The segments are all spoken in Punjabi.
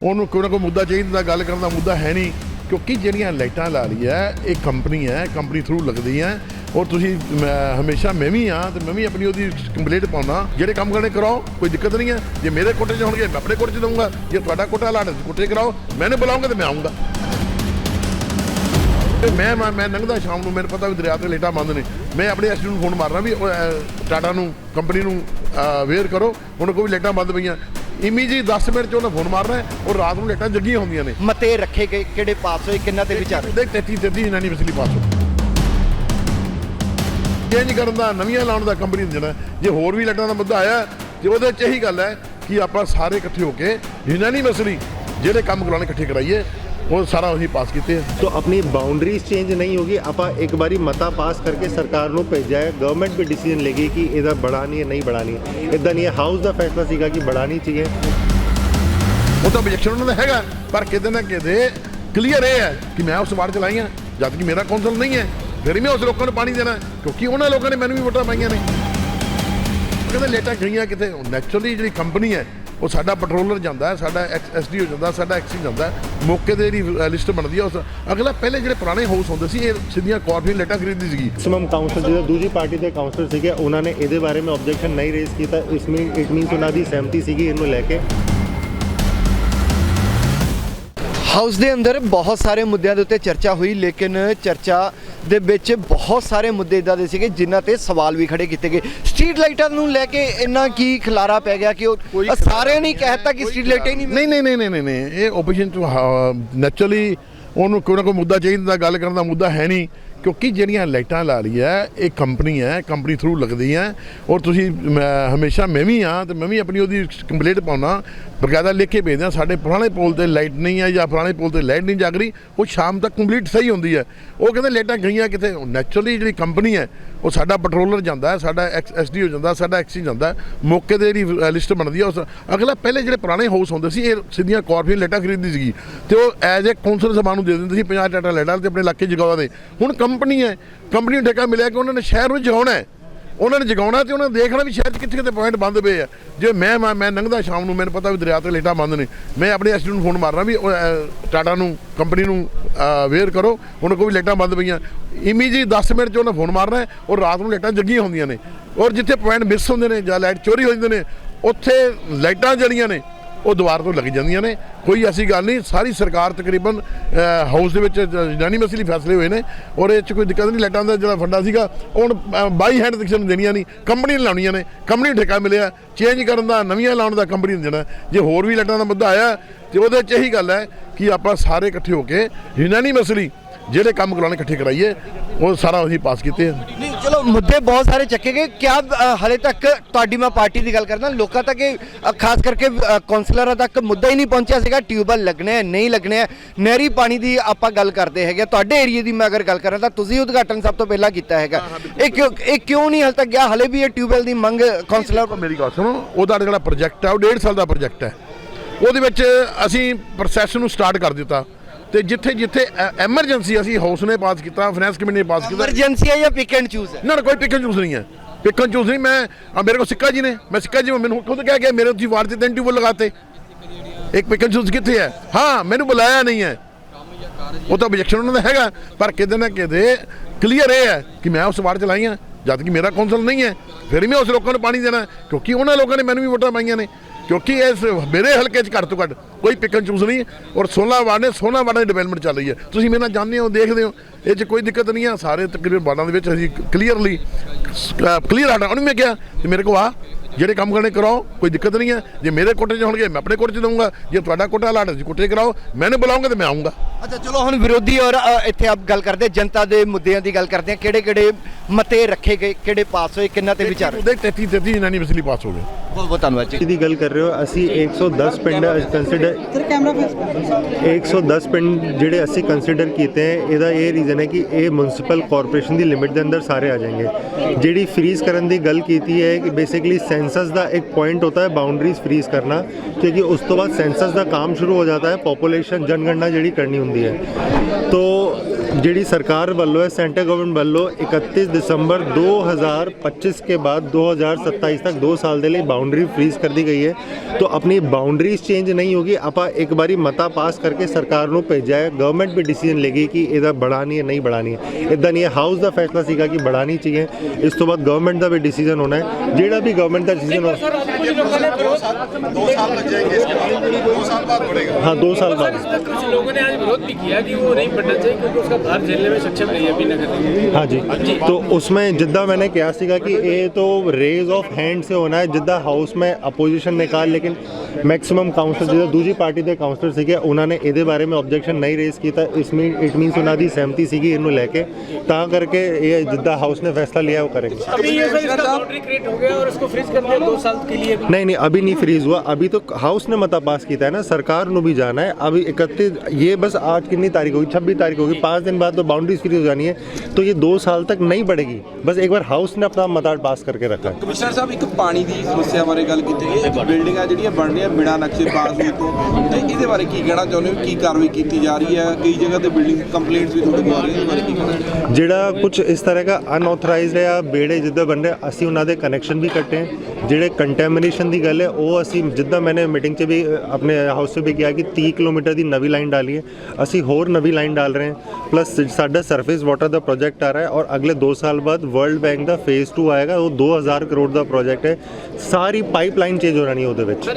ਉਹਨੂੰ ਕੋਈ ਨਾ ਕੋਈ ਮੁੱਦਾ ਚਾਹੀਦਾ ਗੱਲ ਕਰਨ ਦਾ ਮੁੱਦਾ ਹੈ ਨਹੀਂ ਕਿਉਂਕਿ ਜਿਹੜੀਆਂ ਲਾਈਟਾਂ ਲਾ ਲਈ ਹੈ ਇਹ ਕੰਪਨੀ ਹੈ ਕੰਪਨੀ ਥਰੂ ਲੱਗਦੀ ਹੈ ਔਰ ਤੁਸੀਂ ਮੈਂ- ਹਮੇਸ਼ਾ ਮੈਂ ਵੀ ਆ ਤੇ ਮੈਂ ਵੀ ਆਪਣੀ ਉਹਦੀ ਕੰਪਲੀਟ ਪਾਉਣਾ ਜਿਹੜੇ ਕੰਮ ਕਰਨੇ ਕਰਾਓ ਕੋਈ ਦਿੱਕਤ ਨਹੀਂ ਹੈ ਜੇ ਮੇਰੇ ਕੋਟੇ 'ਚ ਹੋਣਗੇ ਮੈਂ ਆਪਣੇ ਕੋਟੇ 'ਚ ਦਊਂਗਾ ਜੇ ਤੁਹਾਡਾ ਕੋਟਾ ਲਾੜ ਕੋਟੇ 'ਚ ਕਰਾਓ ਮੈਨੂੰ ਬੁਲਾਉਂਗੇ ਤੇ ਮੈਂ ਆਉਂਗਾ ਮੈਂ ਮੈਂ ਮੈਂ ਲੰਘਦਾ ਸ਼ਾਮ ਨੂੰ ਮੈਨੂੰ ਪਤਾ ਵੀ ਦਰਿਆ ਤੇ ਲੇਟਾਂ ਬੰਦ ਨੇ ਮੈਂ ਆਪਣੇ ਐਸਡੀ ਨੂੰ ਫੋਨ ਮਾਰਨਾ ਵੀ ਉਹ, ਟਾਟਾ ਨੂੰ ਕੰਪਨੀ ਨੂੰ ਅਵੇਅਰ ਕਰੋ ਹੁਣ ਕੋਈ ਲੇਟਾਂ ਬੰਦ ਪਈਆਂ ਇਮੀਜੀ 10 ਮਿੰਟ ਚ ਉਹਨਾਂ ਫੋਨ ਮਾਰਨਾ ਹੈ, ਔਰ ਰਾਤ ਨੂੰ ਲੇਟਾਂ ਜੱਗੀਆਂ ਹੁੰਦੀਆਂ ਨੇ। ਮਤੇ ਰੱਖੇ ਗਏ ਕਿਹੜੇ ਪਾਸ ਹੋਏ ਕਿੰਨਾ ਤੇ ਵਿਚਾਰ ਦੇਖ 33 33 ਜਨਾਨੀ ਬਿਜਲੀ ਪਾਸ ਹੋ ਚੇਂਜ ਕਰਨ ਦਾ ਨਵੀਆਂ ਲਾਉਣ ਦਾ ਕੰਪਨੀ ਦੇਣਾ। ਜੇ ਹੋਰ ਵੀ ਲਾਈਟਾਂ ਦਾ ਮੁੱਦਾ ਆਇਆ ਤੇ ਉਹਦੇ ਚ ਇਹੀ ਗੱਲ ਹੈ ਕਿ ਆਪਾਂ ਸਾਰੇ ਇਕੱਠੇ ਹੋ ਕੇ ਯੂਨਾਨੀ ਮਸਲੀ ਜਿਹੜੇ ਕੰਮ ਕਰਾਉਣੇ ਇਕੱਠੇ ਕਰਾਈਏ ਉਹ ਸਾਰਾ ਉਹੀ ਪਾਸ ਕੀਤੇ ਆ। ਤੋ ਆਪਣੀ ਬਾਉਂਡਰੀਜ਼ ਚੇਂਜ ਨਹੀਂ ਹੋਗੀ ਆਪਾਂ ਇੱਕ ਵਾਰੀ ਮਤਾ ਪਾਸ ਕਰਕੇ ਸਰਕਾਰ ਨੂੰ ਭੇਜਿਆ ਹੈ। ਗਵਰਨਮੈਂਟ ਵੀ ਡਿਸੀਜਨ ਲੇਗੀ ਕਿ ਇਹਦਾ ਬੜਾਣੀ ਹੈ ਨਹੀਂ ਬੜਾਣੀ ਇਦਾਂ ਨਹੀਂ ਹਾਊਸ ਦਾ ਫੈਸਲਾ ਸੀਗਾ ਕਿ ਬੜਾਣੀ ਚਾਹੀਏ ਉਹ ਤਾਂ objection ਉਹਨਾਂ ਦਾ ਹੈਗਾ ਪਰ ਕਿਤੇ ਨਾ ਕਿਤੇ ਕਲੀਅਰ ਇਹ ਹੈ ਕਿ ਮੈਂ ਉਸ ਵਾਰ ਚ ਲਾਈਆਂ ਜਦ ਕਿ ਮੇਰਾ ਕੌਂਸਲ ਨਹੀਂ ਹੈ। ਫਿਰ ਮੈਂ ਉਸ ਲੋਕਾਂ ਨੂੰ ਪਾਣੀ ਦੇਣਾ ਕਿਉਂਕਿ ਉਹਨਾਂ ਲੋਕਾਂ ਨੇ ਮੈਨੂੰ ਵੀ ਵੋਟਾਂ ਪਾਈਆਂ ਨੇ। ਕਹਿੰਦੇ ਲੇਟਾਂ ਗਈਆਂ ਕਿਤੇ? ਨੈਚੁਰਲੀ ਜਿਹੜੀ ਕੰਪਨੀ ਹੈ ਉਹ ਸਾਡਾ ਪੈਟਰੋਲਰ ਜਾਂਦਾ ਹੈ ਸਾਡਾ ਐਸਡੀਓ ਜਾਂਦਾ ਸਾਡਾ ਐਕਸੀ ਜਾਂਦਾ ਹੈ। ਮੌਕੇ ਤੇ ਜਿਹੜੀ ਲਿਸਟ ਬਣਦੀ ਹੈ ਉਸ ਅਗਲਾ ਪਹਿਲੇ ਜਿਹੜੇ ਪੁਰਾਣੇ ਹਾਊਸ ਹੁੰਦੇ ਸੀ ਇਹ ਸਿੱਧੀਆਂ ਕਾਰਪੋਰੇਟ ਲੇਟਾਂ ਖਰੀਦਦੀ ਸੀਗੀ। ਮੈਕਸਿਮਮ ਕਾਉਂਸਲ ਜਿਹੜਾ ਦੂਜੀ ਪਾਰਟੀ ਦੇ ਕਾਉਂਸਲਰ ਸੀਗੇ ਉਹਨਾਂ ਨੇ ਇਹਦੇ ਬਾਰੇ ਵਿੱਚ ਆਬਜੈਕਸ਼ਨ ਨਹੀਂ ਰੇਜ਼ ਕੀਤਾ। ਇਸ ਮੀਨ ਇਟ ਮੀਨਸ ਉਹਨਾਂ ਦੀ ਸਹਿਮਤੀ ਸੀਗੀ ਇਹਨੂੰ ਲੈ ਕੇ। ਹਾਊਸ ਦੇ ਅੰਦਰ ਬਹੁਤ ਸਾਰੇ ਮੁੱਦਿਆਂ ਦੇ ਉੱਤੇ ਚਰਚਾ ਹੋਈ ਲੇਕਿਨ ਚਰਚਾ ਦੇ ਵਿੱਚ ਬਹੁਤ ਸਾਰੇ ਮੁੱਦੇ ਇਦਾਂ ਦੇ ਸੀਗੇ ਜਿਨ੍ਹਾਂ ਤੇ ਸਵਾਲ ਵੀ ਖੜੇ ਕੀਤੇ ਗਏ। ਸਟਰੀਟ ਲਾਈਟਾਂ ਨੂੰ ਲੈ ਕੇ ਇੰਨਾ ਕੀ ਖਲਾਰਾ ਪੈ ਗਿਆ ਕਿ ਉਹ ਸਾਰਿਆਂ ਨੇ ਕਹਿਤਾ ਕਿ ਸਟਰੀਟ ਲਾਈਟਾਂ ਹੀ ਨਹੀਂ ਨਹੀਂ। ਨਹੀਂ ਨਹੀਂ ਨਹੀਂ ਨਹੀਂ ਇਹ ਓਪੋਜੀਸ਼ਨ ਤੋਂ ਨੈਚੁਰਲੀ ਉਹਨੂੰ ਕੋਈ ਨਾ ਕੋਈ ਮੁੱਦਾ ਚਾਹੀਦਾ ਗੱਲ ਕਰਨ ਦਾ ਮੁੱਦਾ ਹੈ ਨਹੀਂ ਕਿਉਂਕਿ ਜਿਹੜੀਆਂ ਲਾਈਟਾਂ ਲਾ ਲਈ ਹੈ ਇਹ ਕੰਪਨੀ ਹੈ ਕੰਪਨੀ ਥਰੂ ਲੱਗਦੀ ਹੈ ਔਰ ਤੁਸੀਂ ਹਮੇਸ਼ਾ ਮੈਂ ਵੀ ਆ ਤੇ ਮੈਂ ਵੀ ਆਪਣੀ ਉਹਦੀ ਕੰਪਲੀਟ ਪਾਉਣਾ ਬਕਾਇਦਾ ਲਿਖ ਕੇ ਭੇਜਦੇ ਭੇਜਦਾ ਸਾਡੇ ਪੁਰਾਣੇ ਪੁਲ ਤੇ ਲਾਈਟ ਨਹੀਂ ਹੈ ਜਾਂ ਪੁਰਾਣੇ ਪੁਲ ਤੇ ਲਾਈਟ ਨਹੀਂ ਜਾਗ ਰਹੀ, ਉਹ ਸ਼ਾਮ ਤੱਕ ਕੰਪਲੀਟ ਸਹੀ ਹੁੰਦੀ ਹੈ। ਉਹ ਕਹਿੰਦੇ ਲਾਈਟਾਂ ਗਈਆਂ ਕਿਤੇ ਨੈਚੁਰਲੀ ਜਿਹੜੀ ਕੰਪਨੀ ਹੈ, ਉਹ ਸਾਡਾ ਪੈਟਰੋਲਰ ਜਾਂਦਾ ਹੈ, ਸਾਡਾ ਐਸਡੀਓ ਜਾਂਦਾ ਸਾਡਾ ਐਕਸੀ ਜਾਂਦਾ ਮੌਕੇ ਤੇ ਜਿਹੜੀ ਲਿਸਟ ਬਣਦੀ ਹੈ, ਉਸ ਅਗਲਾ ਪਹਿਲੇ ਜਿਹੜੇ ਪੁਰਾਣੇ ਹਾਊਸ ਹੁੰਦੇ ਸੀ, ਇਹ ਸਿੱਧੀਆਂ ਕਾਰਪੋਰੇਟ ਲਾਈਟਾਂ ਖਰੀਦਦੀ ਸੀਗੀ। ਤੇ ਉਹ ਐਜ਼ ਏ ਕੌਂਸਲ ਸਭਾ ਨੂੰ ਦੇ ਦਿੰਦੇ ਸੀ 50 ਟਾਟਾ ਲਾਈਟਾਂ ਤੇ ਆਪਣੇ ਇਲਾਕੇ ਜਗਾਵਾ ਦੇ ਹੁਣ ਕੰਪਨੀ ਹੈ ਕੰਪਨੀ ਨੂੰ ਠੇਕਾ ਮਿਲਿਆ ਕਿ ਉਹਨਾਂ ਨੇ ਸ਼ਹਿਰ ਨੂੰ ਜਗਾਉਣਾ ਹੈ। ਉਹਨਾਂ ਨੇ ਜਗਾਉਣਾ ਤੇ ਉਹਨਾਂ ਨੇ ਦੇਖਣਾ ਵੀ ਸ਼ਹਿਰ 'ਚ ਕਿੱਥੇ ਕਿੱਥੇ ਪੁਆਇੰਟ ਬੰਦ ਪਏ ਆ। ਜੇ ਮੈਂ ਮੈਂ ਮੈਂ ਲੰਘਦਾ ਸ਼ਾਮ ਨੂੰ, ਮੈਨੂੰ ਪਤਾ ਵੀ ਦਰਿਆ ਤੇ ਲੇਟਾਂ ਬੰਦ ਨੇ। ਮੈਂ ਆਪਣੇ ਐਸਡੀ ਨੂੰ ਫੋਨ ਮਾਰਨਾ ਵੀ ਟਾਟਾ ਨੂੰ ਕੰਪਨੀ ਨੂੰ ਅਵੇਅਰ ਕਰੋ ਹੁਣ ਕੋਈ ਲੇਟਾਂ ਬੰਦ ਪਈਆਂ। ਇਮੀਜੀ 10 ਮਿੰਟ 'ਚ ਉਹਨਾਂ ਫੋਨ ਮਾਰਨਾ ਔਰ ਰਾਤ ਨੂੰ ਲਾਈਟਾਂ ਜੱਗੀਆਂ ਹੁੰਦੀਆਂ ਨੇ। ਔਰ ਜਿੱਥੇ ਪੁਆਇੰਟ ਮਿਸ ਹੁੰਦੇ ਨੇ ਜਾਂ ਲਾਈਟ ਚੋਰੀ ਹੋ ਜਾਂਦੇ ਨੇ, ਉੱਥੇ ਲਾਈਟਾਂ ਜਿਹੜੀਆਂ ਨੇ ਉਹ ਦੁਆਰ ਤੋਂ ਲੱਗ ਜਾਂਦੀਆਂ ਨੇ। ਕੋਈ ਐਸੀ ਗੱਲ ਨਹੀਂ, ਸਾਰੀ ਸਰਕਾਰ ਤਕਰੀਬਨ ਹਾਊਸ ਦੇ ਵਿੱਚ ਜਾਨੀ ਮਸਲੀ ਫੈਸਲੇ ਹੋਏ ਨੇ ਔਰ ਇਹ ਚ ਕੋਈ ਦਿੱਕਤ ਨਹੀਂ, ਲਾਈਟਾਂ ਦਾ ਜਿਹੜਾ ਫੰਡਾ ਸੀਗਾ, ਹੁਣ ਬਾਈ ਹੈਂਡ ਕਿਸੇ ਨੂੰ ਦੇਣੀਆਂ ਨਹੀਂ ਕੰਪਨੀ ਨੂੰ ਲਾਉਣੀਆਂ ਨੇ, ਕੰਪਨੀ ਨੂੰ ਠੇਕਾ ਮਿਲਿਆ ਚੇਂਜ ਕਰਨ ਦਾ, ਨਵੀਆਂ ਲਾਉਣ ਦਾ ਕੰਪਨੀ ਨੂੰ ਦੇਣਾ। ਜੇ ਹੋਰ ਵੀ ਲਾਈਟਾਂ ਦਾ ਮੁੱਦਾ ਆਇਆ, ਤੇ ਉਹਦੇ ਚ ਇਹੀ ਗੱਲ ਹੈ ਕਿ ਆਪਾਂ ਸਾਰੇ ਇਕੱਠੇ ਹੋ ਕੇ ਯੂਨਾਨੀ ਮਸਲੀ ਜਿਹੜੇ ਕੰਮ ਕਰਾਉਣੇ ਇਕੱਠੇ ਕਰਾਈਏ ਉਹ ਸਾਰਾ ਅਸੀਂ ਪਾਸ ਕੀਤੇ ਨਹੀਂ ਚਲੋ ਮੁੱਦੇ ਬਹੁਤ ਸਾਰੇ ਚੱਕੇ ਗਏ। ਕਿਆ ਹਲੇ ਤੱਕ ਤੁਹਾਡੀ ਮੈਂ ਪਾਰਟੀ ਦੀ ਗੱਲ ਕਰਦਾ ਲੋਕਾਂ ਤੱਕ ਖਾਸ ਕਰਕੇ ਅ, ਕੌਂਸਲਰਾਂ ਤੱਕ ਮੁੱਦਾ ਹੀ ਨਹੀਂ ਪਹੁੰਚਿਆ ਸੀਗਾ। ਟਿਊਬਲ ਲੱਗਣੇ ਆ ਨਹੀਂ ਲੱਗਣੇ ਨਹਿਰੀ ਪਾਣੀ ਦੀ ਆਪਾਂ ਗੱਲ ਕਰਦੇ ਹੈਗੇ ਤੁਹਾਡੇ ਏਰੀਆ ਦੀ ਮੈਂ ਅਗਰ ਗੱਲ ਕਰਾਂ ਤਾਂ ਤੁਸੀਂ ਉਦਘਾਟਨ ਸਭ ਤੋਂ ਪਹਿਲਾਂ ਕੀਤਾ ਹੈਗਾ। ਇਹ ਕਿਉਂ ਇਹ ਕਿਉਂ ਨਹੀਂ ਹਲੇ ਤੱਕ ਗਿਆ? ਹਲੇ ਵੀ ਇਹ ਟਿਊਬਲ ਦੀ ਮੰਗ ਕੌਂਸਲਰ ਮੇਰੀ ਗੱਲ ਸੁਣੋ ਉਹਦਾ ਜਿਹੜਾ ਪ੍ਰੋਜੈਕਟ ਹੈ ਉਹ 1.5 ਸਾਲ ਦਾ ਪ੍ਰੋਜੈਕਟ ਹੈ। ਉਹਦੇ ਵਿੱਚ ਅਸੀਂ ਪ੍ਰੋਸੈਸ ਨੂੰ ਸਟਾਰਟ ਕਰ ਦਿੱਤਾ। ਤੇ ਜਿੱਥੇ ਜਿੱਥੇ ਐਮਰਜੈਂਸੀ ਅਸੀਂ ਹਾਊਸ ਨੇ ਪਾਸ ਕੀਤਾ ਫਾਈਨੈਂਸ ਕਮੇਟੀ ਨੇ ਪਾਸ ਕੀਤਾ। ਐਮਰਜੈਂਸੀ ਹੈ ਜਾਂ ਪਿਕ ਐਂਡ ਚੂਜ਼ ਹੈ? ਨਾ ਨਾ ਕੋਈ ਪਿਕ ਐਂਡ ਚੂਜ਼ ਨਹੀਂ ਹੈ। ਪਿਕ ਐਂਡ ਚੂਜ਼ ਨਹੀਂ ਮੈਂ ਮੇਰੇ ਕੋਲ ਸਿੱਕਾ ਜੀ ਨੇ ਮੈਂ ਸਿੱਕਾ ਜੀ ਮੈਨੂੰ ਖੁਦ ਕਹਿ ਗਿਆ ਮੇਰੇ ਤੁਸੀਂ ਵਾਰ ਤੇ ਤਿੰਨ ਟਿਊਬ ਲਗਾਤੇ। ਇੱਕ ਪਿਕ ਐਂਡ ਚੂਜ਼ ਕਿੱਥੇ ਹੈ? ਹਾਂ ਮੈਨੂੰ ਬੁਲਾਇਆ ਨਹੀਂ ਹੈ। ਉਹ ਤਾਂ objection ਉਹਨਾਂ ਦਾ ਹੈਗਾ ਪਰ ਕਿਤੇ ਨਾ ਕਿਤੇ ਕਲੀਅਰ ਇਹ ਹੈ ਕਿ ਮੈਂ ਉਸ ਵਾਰ ਚਲਾਈਆਂ ਜਦ ਕਿ ਮੇਰਾ ਕੌਂਸਲ ਨਹੀਂ ਹੈ। ਫਿਰ ਵੀ ਮੈਂ ਉਸ ਲੋਕਾਂ ਨੂੰ ਪਾਣੀ ਦੇਣਾ ਕਿਉਂਕਿ ਉਹਨਾਂ ਲੋਕਾਂ ਨੇ ਮੈਨੂੰ ਵੀ ਵੋਟਾਂ ਪਾਈਆਂ ਨੇ। ਕਿਉਂਕਿ ਇਸ ਮੇਰੇ ਹਲਕੇ 'ਚ ਘੱਟ ਤੋਂ ਘੱਟ ਕੋਈ ਪਿਕਨ ਚੂਜ਼ ਨਹੀਂ ਔਰ 16 ਵਾਰਡ ਨੇ 16 ਵਾਰਡਾਂ ਦੀ ਡਿਵੈਲਪਮੈਂਟ ਚੱਲ ਰਹੀ ਹੈ। ਤੁਸੀਂ ਮੇਰੇ ਨਾਲ ਜਾਣਦੇ ਹੋ, ਦੇਖਦੇ ਹੋ। ਇਹ 'ਚ ਕੋਈ ਦਿੱਕਤ ਨਹੀਂ ਆ। ਸਾਰੇ ਤਕਰੀਬਨ ਵਾਰਡਾਂ ਦੇ ਵਿੱਚ ਅਸੀਂ ਕਲੀਅਰਲੀ ਕਲੀਅਰ ਆਡਾ ਉਹਨੂੰ ਮੈਂ ਕਿਹਾ ਤੇ ਮੇਰੇ ਕੋਲ ਆ। ਜਿਹੜੇ ਕੰਮ ਕਰਨੇ ਕਰਾਓ, ਕੋਈ ਦਿੱਕਤ ਨਹੀਂ ਹੈ। ਜੇ ਮੇਰੇ ਕੋਟੇ 'ਚ ਹੋਣਗੇ, ਮੈਂ ਆਪਣੇ ਕੋਟੇ 'ਚ ਦਊਂਗਾ। ਜੇ ਤੁਹਾਡਾ ਕੋਟਾ ਲਾਟ ਜੀ ਕੋਟੇ 'ਚ ਕਰਾਓ, ਮੈਨੂੰ ਬੁਲਾਉਂਗੇ ਤੇ ਮੈਂ ਆਉਂਗਾ ਅੱਛਾ ਚਲੋ ਹੁਣ ਵਿਰੋਧੀ ਔਰ ਇੱਥੇ ਆਪ ਗੱਲ ਕਰਦੇ ਜਨਤਾ ਦੇ ਮੁੱਦਿਆਂ ਦੀ ਗੱਲ ਕਰਦੇ ਆ ਕਿਹੜੇ ਕਿਹੜੇ ਮਤੇ ਰੱਖੇ ਗਏ ਕਿਹੜੇ ਪਾਸ ਹੋਏ ਕਿੰਨਾ ਤੇ ਵਿਚਾਰ ਹੋਏ? ਉਹਦੇ 33 33 ਯੂਨੈਨਿਮਸਲੀ ਪਾਸ ਹੋ ਗਏ ਬਹੁਤ ਬਹੁਤ ਧੰਨਵਾਦ ਜੀ। ਦੀ ਗੱਲ ਕਰ ਰਹੇ ਹੋ ਅਸੀਂ 110 ਪਿੰਡ ਕੰਸੀਡਰ ਸਰ ਕੈਮਰਾ ਫੇਸ 110 ਪਿੰਡ ਜਿਹੜੇ ਅਸੀਂ ਕੰਸੀਡਰ ਕੀਤੇ ਹੈ ਇਹਦਾ ਇਹ ਰੀਜ਼ਨ ਹੈ ਕਿ ਇਹ ਮਿਊਨਿਸਪਲ ਕਾਰਪੋਰੇਸ਼ਨ ਦੀ ਲਿਮਿਟ ਦੇ ਅੰਦਰ ਸਾਰੇ ਆ ਜਾਣਗੇ। ਜਿਹੜੀ ਫ੍ਰੀਜ਼ ਕਰਨ ਦੀ ਗੱਲ ਕੀਤੀ ਹੈ ਕਿ ਬੇਸਿਕਲੀ ਸੈਂਸਸ ਦਾ ਇੱਕ ਪੁਆਇੰਟ ਹੁੰਦਾ ਹੈ ਬਾਉਂਡਰੀਜ਼ ਫ੍ਰੀਜ਼ ਕਰਨਾ ਕਿਉਂਕਿ ਉਸ ਤੋਂ ਬਾਅਦ ਸੈਂਸਸ ਦਾ ਕੰਮ ਸ਼ੁਰੂ ਹੋ ਜਾਂਦਾ ਹੈ ਪੋਪੂਲੇਸ਼ਨ ਜਨਗਣਨਾ ਜਿਹੜੀ ਕਰਨੀ ਹੁੰਦੀ ਹੈ। ਤੋ ਜਿਹੜੀ ਸਰਕਾਰ ਵੱਲੋਂ ਹੈ ਸੈਂਟਰ ਗਵਰਨਮੈਂਟ ਵੱਲੋਂ 31 ਦਸੰਬਰ 2025 के बाद 2027 तक दो साल के लिए बाउंड्री फ्रीज कर दी गई है तो अपनी बाउंड्रीज चेंज नहीं होगी ਆਪਾਂ ਇੱਕ ਵਾਰੀ ਮਤਾ ਪਾਸ ਕਰਕੇ ਸਰਕਾਰ ਨੂੰ ਭੇਜਿਆ ਹੈ। ਗਵਰਨਮੈਂਟ ਵੀ ਡਿਸੀਜਨ ਲੇਗੀ ਕਿ ਇਹਦਾ ਬੜਾਣੀ ਹੈ ਨਹੀਂ ਬੜਾਣੀ ਹੈ। ਇਦਾਂ ਨਹੀਂ ਹੈ ਹਾਊਸ ਦਾ ਫੈਸਲਾ ਸੀਗਾ ਕਿ ਬੜਾਣੀ ਚਾਹੀਏ। ਇਸ ਤੋਂ ਬਾਅਦ ਗਵਰਨਮੈਂਟ ਦਾ ਵੀ ਡਿਸੀਜਨ ਹੋਣਾ ਹੈ। ਜਿਹੜਾ ਵੀ ਗਵਰਨਮੈਂਟ ਦਾ ਡਿਸੀਜਨ ਹੋ दो साल लग जाएंगे इसके बाद दो साल बाद बढ़ेगा हाँ दो साल बाद कुछ लोगों ने आज विरोध भी किया कि वो नहीं पटना चाहिए क्योंकि उसका भार झेलने में सक्षम नहीं है अभी नगर हाँ, हाँ जी।, तो उसमें जिद्दा मैंने क्या सीखा कि ये तो रेज ऑफ़ हैंड से होना है जिद्दा हाउस में अपोजिशन ने कहा लेकिन मैक्सिमम काउंसलर जिद्दा दूसरी पार्टी के काउंसलर सीखे उन्होंने ये बारे में ऑब्जेक्शन नहीं रेज किया इसमें इट मीनस उन्होंने की सहमति सीगी इन लैके ता करके ये जिद्दा हाउस ने फैसला लिया वो करेंगे। अभी ये सर इसका अच्छा, बाउंड्री क्रिएट हो गया और इसको फ्रीज कर दिया दो साल के लिए नहीं नहीं अभी नहीं फ्रीज हुआ। अभी तो हाउस ने मता पास किया है ना? सरकार ने भी जाना है। अभी इकतीस ये बस आज कितनी तारीख होगी? छब्बीस तारीख होगी। पाँच दिन बाद तो बाउंड्री सीरीज हो जानी है। तो ये दो साल तक नहीं बढ़ेगी। बस एक बार हाउस ने अपना ਮਤਾਰ ਪਾਸ ਕਰਕੇ ਰੱਖਾ ਕਮਿਸ਼ਨਰ ਸਾਹਿਬ ਇੱਕ ਪਾਣੀ ਦੀ ਸਮੱਸਿਆ ਬਾਰੇ ਗੱਲ ਕੀਤੀ ਗਈ ਬਿਲਡਿੰਗਾਂ ਜਿਹੜੀਆਂ ਬਣ ਰਹੀਆਂ ਬਿਨਾਂ ਨਕਸ਼ੇ ਪਾਸ ਹੋਏ ਤੋਂ ਤੇ ਇਹਦੇ ਬਾਰੇ ਕੀ ਕਹਿਣਾ ਚਾਹੁੰਦੇ ਹੋ ਕੀ ਕਾਰਵਾਈ ਕੀਤੀ ਜਾ ਰਹੀ ਹੈ ਕਈ ਜਗ੍ਹਾ ਤੇ ਬਿਲਡਿੰਗ ਕੰਪਲੇਂਟਸ ਵੀ ਤੁਹਾਡੇ ਕੋਲ ਆ ਰਹੀਆਂ ਬਾਰੇ ਕੀ ਕਹਿਣਾ ਜਿਹੜਾ ਕੁਝ ਇਸ ਤਰ੍ਹਾਂ ਦਾ ਅਨਆਥੋਰਾਈਜ਼ਡ ਹੈ ਬੇੜੇ ਜਿੱਦਾਂ ਬਣ ਰਹੇ ਅਸੀਂ ਉਹਨਾਂ ਦੇ ਕਨੈਕਸ਼ਨ ਵੀ ਕੱਟੇ ਹੈ ਜਿਹੜੇ ਕੰਟੈਮੀਨੇਸ਼ਨ ਦੀ ਗੱਲ ਹੈ ਉਹ ਅਸੀਂ ਜਿੱਦਾਂ ਮੈਨੇ ਮੀਟਿੰਗ 'ਚ ਵੀ ਆਪਣੇ ਹਾਊਸ 'ਚ ਵੀ ਕਿਹਾ ਕਿ 30 ਕਿਲੋਮੀਟਰ ਦੀ ਨਵੀਂ ਲਾਈਨ ਡਾਲੀ ਅਸੀਂ ਹੋਰ ਨਵੀਂ ਲਾਈਨ ਡਾਲ ਰਹੇ ਹਾਂ। ਪਲੱਸ ਸਾਡਾ ਸਰਫੇਸ ਵਾਟਰ ਦਾ ਪ੍ਰੋਜੈਕਟ ਆ ਰਿਹਾ ਹੈ ਔਰ ਅਗਲੇ 2 ਸਾਲ ਬਾਅਦ ਵਰਲਡ ਬੈਂਕ ਦਾ ਫੇਸ 2 ਆਏਗਾ। ਉਹ 2000 ਕਰੋੜ ਦਾ ਪ੍ਰੋਜੈਕਟ ਹੈ। ਸਾਰੀ ਪਾਈਪਲਾਈਨ ਚੇਂਜ ਹੋ ਰਹੀ ਉਹਦੇ ਵਿੱਚ।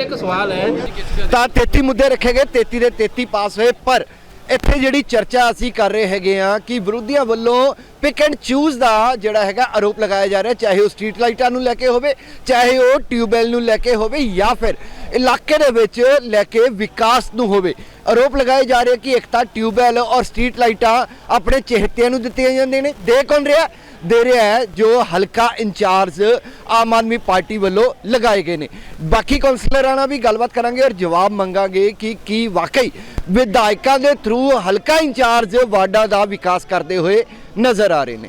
ਤਾਂ 33 ਮੁੱਦੇ ਰੱਖੇ ਗਏ। 33 ਦੇ 33 ਪਾਸ ਹੋਏ। ਪਰ ਇੱਥੇ ਜਿਹੜੀ ਚਰਚਾ ਅਸੀਂ ਕਰ ਰਹੇ ਹੈਗੇ ਆ ਕਿ ਵਿਰੋਧੀਆਂ ਵੱਲੋਂ ਪਿਕ ਐਂਡ ਚੂਜ਼ ਦਾ ਜਿਹੜਾ ਹੈਗਾ ਆਰੋਪ ਲਗਾਇਆ ਜਾ ਰਿਹਾ ਚਾਹੇ ਉਹ ਸਟਰੀਟ ਲਾਈਟਾਂ ਨੂੰ ਲੈ ਕੇ ਹੋਵੇ ਚਾਹੇ ਉਹ ਟਿਊਬਵੈਲ ਨੂੰ ਲੈ ਕੇ ਹੋਵੇ ਜਾਂ ਫਿਰ ਇਲਾਕੇ ਦੇ ਵਿੱਚ ਲੈ ਕੇ ਵਿਕਾਸ ਨੂੰ ਹੋਵੇ। ਆਰੋਪ ਲਗਾਏ ਜਾ ਰਹੇ ਕਿ ਇੱਕ ਤਾਂ ਟਿਊਬਵੈਲ ਔਰ ਸਟਰੀਟ ਲਾਈਟਾਂ ਆਪਣੇ ਚਿਹਤਿਆਂ ਨੂੰ ਦਿੱਤੀਆਂ ਜਾਂਦੀਆਂ ਨੇ। ਦੇ ਕੌਣ ਰਿਹਾ? ਦੇ ਰਿਹਾ ਹੈ ਜੋ ਹਲਕਾ ਇੰਚਾਰਜ ਆਮ ਆਦਮੀ ਪਾਰਟੀ ਵੱਲੋਂ ਲਗਾਏ ਗਏ ਨੇ। ਬਾਕੀ ਕੌਂਸਲਰਾਂ ਨਾਲ ਵੀ ਗੱਲਬਾਤ ਕਰਾਂਗੇ ਔਰ ਜਵਾਬ ਮੰਗਾਂਗੇ ਕਿ ਕੀ ਵਾਕਈ ਵਿਧਾਇਕਾਂ ਦੇ ਥਰੂ ਹਲਕਾ ਇੰਚਾਰਜ ਵਾਰਡਾਂ ਦਾ ਵਿਕਾਸ ਕਰਦੇ ਹੋਏ ਨਜ਼ਰ ਆ ਰਹੇ ਨੇ।